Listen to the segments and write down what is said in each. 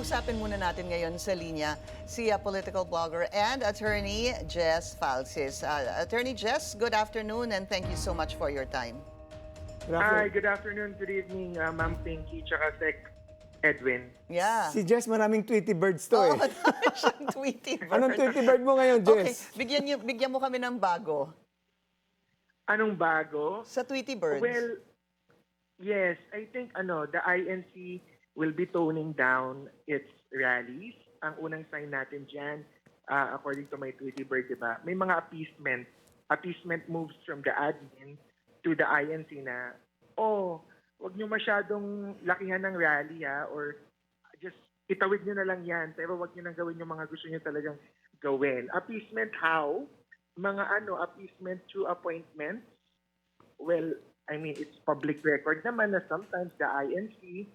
Kausapin muna natin ngayon sa linya si uh, political blogger and attorney Jess Falsis. Uh, attorney Jess, good afternoon and thank you so much for your time. Good Hi, good afternoon, good evening, uh, Ma'am Pinky, tsaka Sec Edwin. Yeah. Si Jess, maraming Tweety birds to Oh, eh. madami siyang Tweety bird. Anong Tweety bird mo ngayon, Okay, Jess? bigyan, niyo, bigyan mo kami ng bago Anong bago? sa Tweety birds. Well, yes, I think ano, the INC will be toning down its rallies. Ang unang sign natin dyan, uh, according to my Tweety Bird, di ba, may mga appeasement, appeasement moves from the admin to the INC na, oh, wag nyo masyadong lakihan ng rally ha, or just itawid nyo na lang yan, pero wag nyo nang gawin yung mga gusto nyo talagang gawin. Appeasement how? Mga ano, appeasement through appointments? Well, I mean, it's public record naman na sometimes the INC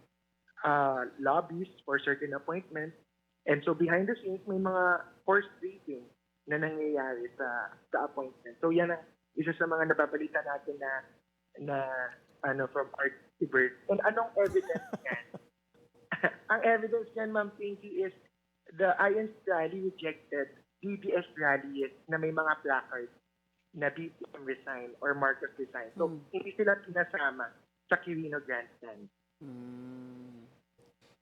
uh, lobbies for certain appointments. And so behind the scenes, may mga forced reading na nangyayari sa, sa appointment. So yan ang isa sa mga nababalita natin na na ano from our Bird. And anong evidence yan? ang evidence yan, Ma'am Pinky, is the INC rally rejected BBS rallies na may mga placards na BBM resign or Marcos resign. So, Hmm. hindi sila pinasama sa Quirino Grandstand. Hmm.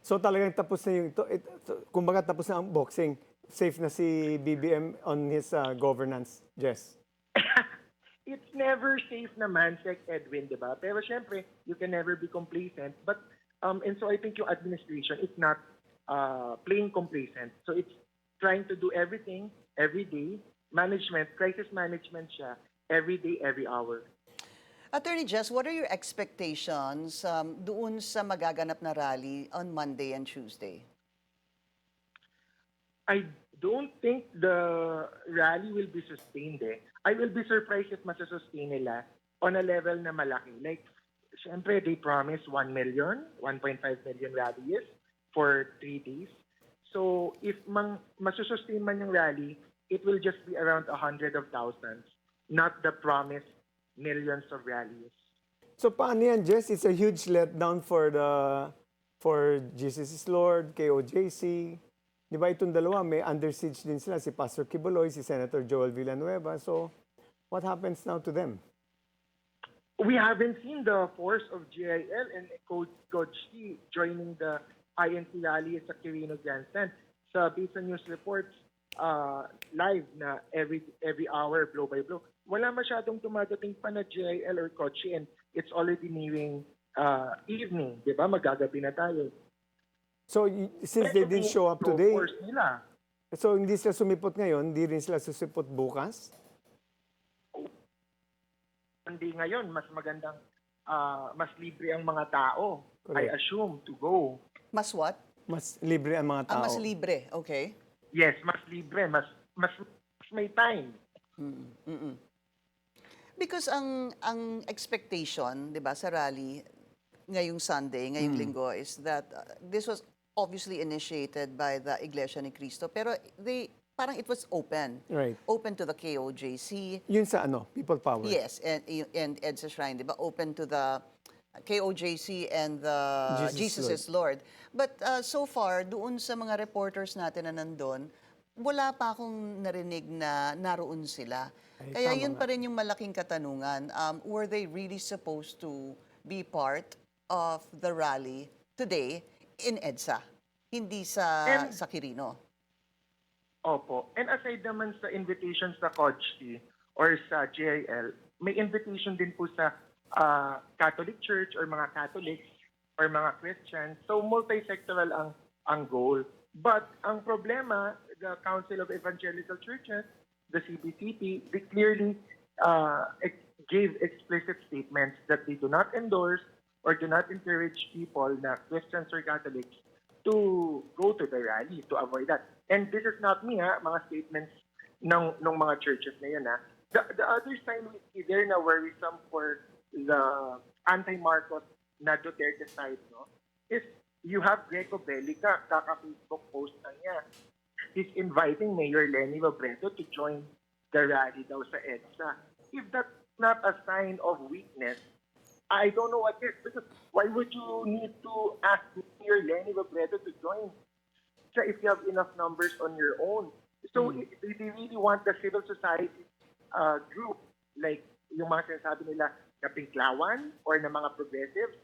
So talagang tapos na yung, ito, ito, kumbaga tapos na ang boxing. Safe na si BBM on his uh, governance, Jess. It's never safe naman, Sec Edwin, di ba? Pero syempre, you can never be complacent. But, um, and so I think yung administration is not uh, playing complacent. So it's trying to do everything, every day. Management, crisis management siya, every day, every hour. Attorney Jess, what are your expectations um, doon sa magaganap na rally on Monday and Tuesday? I don't think the rally will be sustained eh. I will be surprised if masusustain nila on a level na malaki. Like, syempre, they promised 1 million, 1.5 million rallies for three days. So, if mang, masusustain man yung rally, it will just be around a hundred of thousands, not the promised millions of rallies. So paano yan, Jess? It's a huge letdown for the for Jesus is Lord, KOJC. Di ba itong dalawa, may under siege din sila, si Pastor Kibuloy, si Senator Joel Villanueva. So, what happens now to them? we haven't seen the force of GIL and T joining the INC rally sa Quirino Grandstand. Sa based on news reports, uh, live na every every hour, blow by blow. Wala masyadong dumadating pa na GIL or T and it's already nearing uh, evening, di ba? Magagabi na tayo. So, since they didn't show up today, Force nila. so hindi sila sumipot ngayon, hindi rin sila susipot bukas? Hindi ngayon, mas magandang, uh, mas libre ang mga tao. I Correct. assume to go. Mas what? Mas libre ang mga tao. Ah, mas libre, okay. Yes, mas libre, mas mas, mas may time. Mm-mm. Because ang ang expectation, 'di ba, sa rally ngayong Sunday, ngayong linggo is that uh, this was obviously initiated by the Iglesia ni Cristo, pero they parang it was open. Right. Open to the KOJC. Yun sa ano, people power. Yes, and and EDSA Shrine, 'di ba? Open to the KOJC and the Jesus Jesus, Lord. is Lord. But uh, so far, doon sa mga reporters natin na nandun, wala pa akong narinig na naroon sila. Ay, Kaya yun nga. pa rin yung malaking katanungan. Um, were they really supposed to be part of the rally today in EDSA? Hindi sa And- sa Quirino. Opo. And aside naman sa invitation sa Coach T or sa JIL, may invitation din po sa ah, Catholic Church or mga Catholics or mga Christians. So multi-sectoral ang ang goal. But ang problema, the Council of Evangelical Churches, the CBCP, they clearly uh, gave explicit statements that they do not endorse or do not encourage people na Christians or Catholics to go to the rally to avoid that. And this is not me, ha, mga statements ng, ng mga churches na yun. Ha. The, the other sign we see there na worrisome for the anti-Marcos na Duterte side, no, is you have Greco Bellica, kaka-Facebook post na niya. He's inviting Mayor Lenny Robredo to join the rally daw sa EDSA. If that's not a sign of weakness, I don't know what is. Because why would you need to ask Mayor Lenny Robredo to join if you have enough numbers on your own. So they they really want the civil society uh, group, like yung mga sinasabi nila na Pinklawan or na mga progressives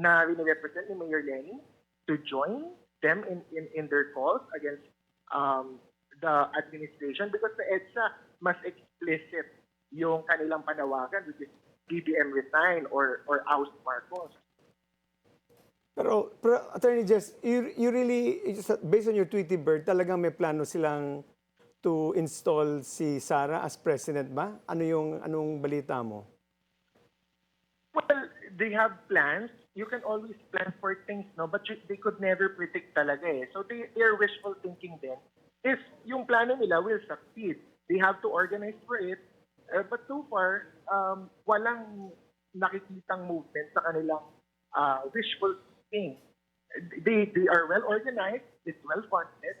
na represent ni Mayor Lenny to join them in, in, in their calls against um, the administration because the EDSA mas explicit yung kanilang panawagan which is BBM resign or or oust Marcos. Pero, pero Attorney Jess, you, you really, based on your Tweety Bird, talagang may plano silang to install si Sara as president ba? Ano yung anong balita mo? They have plans. You can always plan for things, no? But you, they could never predict talaga eh. So they, their wishful thinking then is yung plano nila will succeed. They have to organize for it. Uh, but so far, um, walang nakikitang movement sa kanilang uh, wishful thinking. They, they are well organized, it's well funded,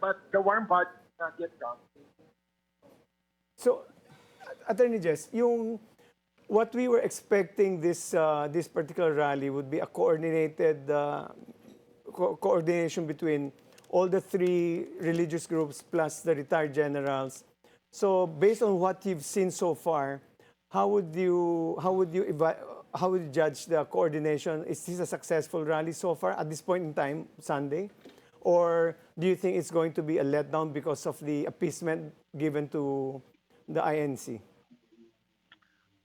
but the warm body not yet done. So, Attorney Jess, yung what we were expecting this uh, this particular rally would be a coordinated uh, co- coordination between all the three religious groups plus the retired generals. So, based on what you've seen so far, how would you how would you how would you judge the coordination? Is this a successful rally so far at this point in time, Sunday? Or do you think it's going to be a letdown because of the appeasement given to the INC?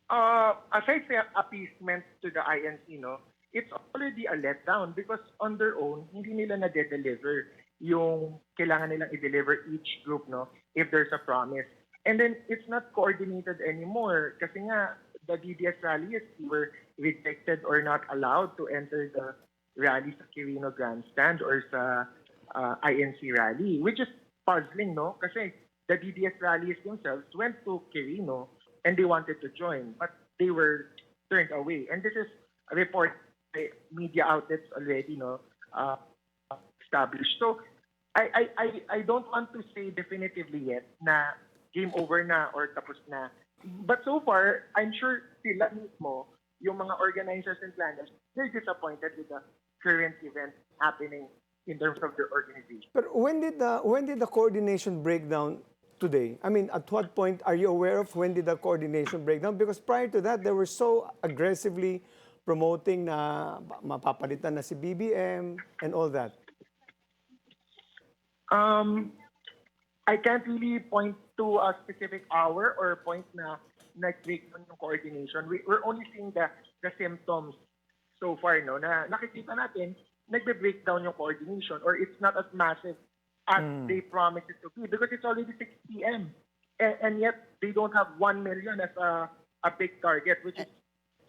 Uh, aside sa appeasement to the INC, no, it's already a letdown because on their own, hindi nila na-deliver yung kailangan nilang i-deliver each group, no, if there's a promise. And then it's not coordinated anymore kasi nga the DDS rallies were rejected or not allowed to enter the rally sa Quirino Grandstand or sa uh, INC rally, which is puzzling, no? Kasi the DDS rallies themselves went to Quirino and they wanted to join, but they were turned away. And this is a report by media outlets already, no, uh, established. So I, I, I, I don't want to say definitively yet na game over na or tapos na. But so far, I'm sure sila mismo, yung mga organizers and planners, they're disappointed with the current event happening in terms of their organization. But when did the when did the coordination break down today? I mean, at what point are you aware of when did the coordination break down? Because prior to that, they were so aggressively promoting na mapapalitan na si BBM and all that. Um, I can't really point to a specific hour or point na nag-breakdown yung coordination. We, we're only seeing the, the symptoms so far, no, na nakikita natin, nagbe-breakdown yung coordination or it's not as massive as they promised it to be because it's already 6 p.m. And, and yet, they don't have 1 million as a, a big target, which is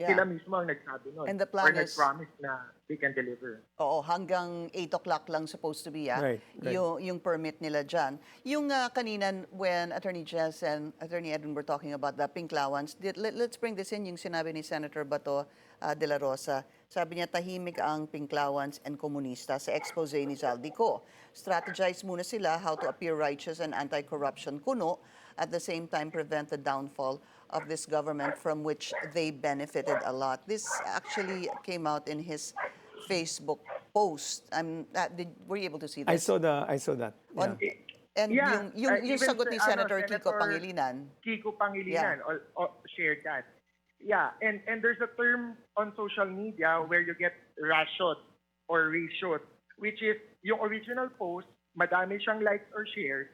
Yeah. sila mismo ang nagsabi nun. And the or plan is- nag-promise na they can deliver. Oo, hanggang 8 o'clock lang supposed to be, ah, Right, right. Yung, yung permit nila dyan. Yung ah, kanina, when Attorney Jess and Attorney Edwin were talking about the pink lawans, did, let, let's bring this in, yung sinabi ni Senator Bato ah, de la Rosa. Sabi niya, tahimik ang pink lawans and komunista sa expose ni Zaldico. Strategize muna sila how to appear righteous and anti-corruption kuno, at the same time prevent the downfall of this government from which they benefited a lot. This actually came out in his Facebook post. I'm, uh, did, were you able to see I this? saw the I saw that. Yeah. On- and Yeah, yung, yung, uh, yung sagot ni sa- ano, Senator Kiko Senator- Pangilinan, Kiko Pangilinan al- al- shared that. Yeah, and and there's a term on social media where you get rashot or reshot, which is yung original post, madami siyang likes or shares,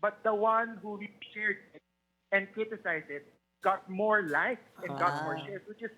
but the one who shared it and criticized it got more likes and got more Ah. shares, which is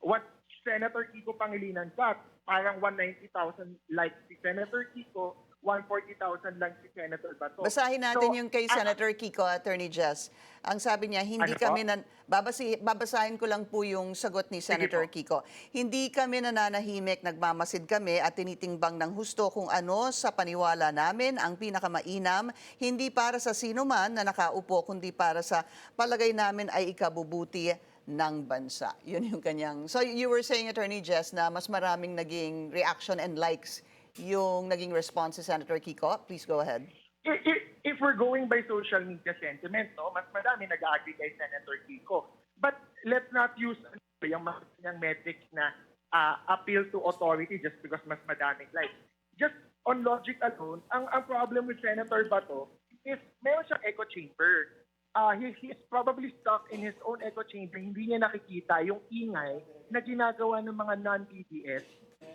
what Senator Kiko Pangilinan got. Parang 190,000 likes si Senator Kiko, 140,000 lang si Senator Bato. basahin natin So, yung kay ah, Senator Kiko, Attorney Jess. Ang sabi niya, hindi Ano kami, nan, babasi, babasahin ko lang po yung sagot ni Senator. Kiko. Hindi kami nananahimik, nagmamasid kami at tinitimbang ng husto kung ano sa paniwala namin ang pinakamainam, hindi para sa sino man na nakaupo, kundi para sa palagay namin ay ikabubuti ng bansa. Yun yung kanyang... So you were saying, Attorney Jess, na mas maraming naging reaction and likes yung naging response si Senator Kiko. Please go ahead. if, if, if we're going by social media sentiment, no, mas madami nag-agree kay Senator Kiko. But let's not use ano, yung mga metrics na uh, appeal to authority just because mas madaming likes. Just on logic alone, ang, ang problem with Senator Bato is meron siyang echo chamber. Uh, he, he probably stuck in his own echo chamber. Hindi niya nakikita yung ingay na ginagawa ng mga non-PDS.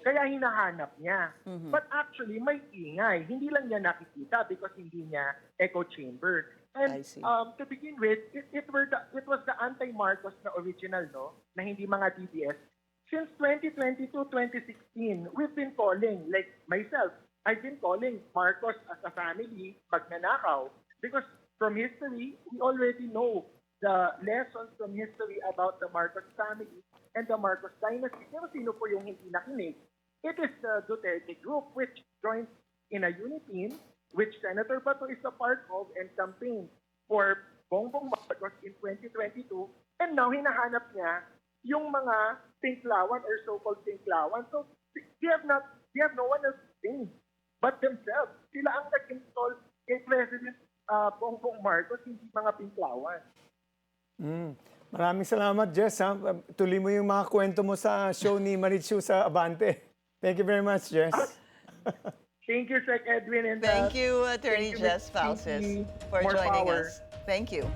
Kaya hinahanap niya. But actually, may ingay. Hindi lang niya nakikita because hindi niya echo chamber. And um, to begin with, it, it, were the, it was the anti-Marcos na original, no? Na hindi mga DDS. Since 2022, 2016, we've been calling, like myself, I've been calling Marcos as a family magnanakaw. Because from history, we already know the lessons from history about the Marcos family and the Marcos dynasty. Pero sino po yung hindi nakinig? It is the Duterte group which joined in a unity which Senator Bato is a part of and campaigned for Bongbong Marcos in 2022. And now, hinahanap niya yung mga tinklawan or so-called tinklawan. So, they have not, they have no one else blame but themselves. Sila ang nag-install kay President uh, Bongbong Marcos, hindi mga tinklawan. Mm. Maraming salamat, Jess. Ha? Tuloy mo yung mga kwento mo sa show ni Marichu sa Abante. Thank you very much, Jess. Thank you, Sec Edwin. And, uh, Thank you, Attorney thank you, Jess Ms. Falsis, for More joining power. us. Thank you.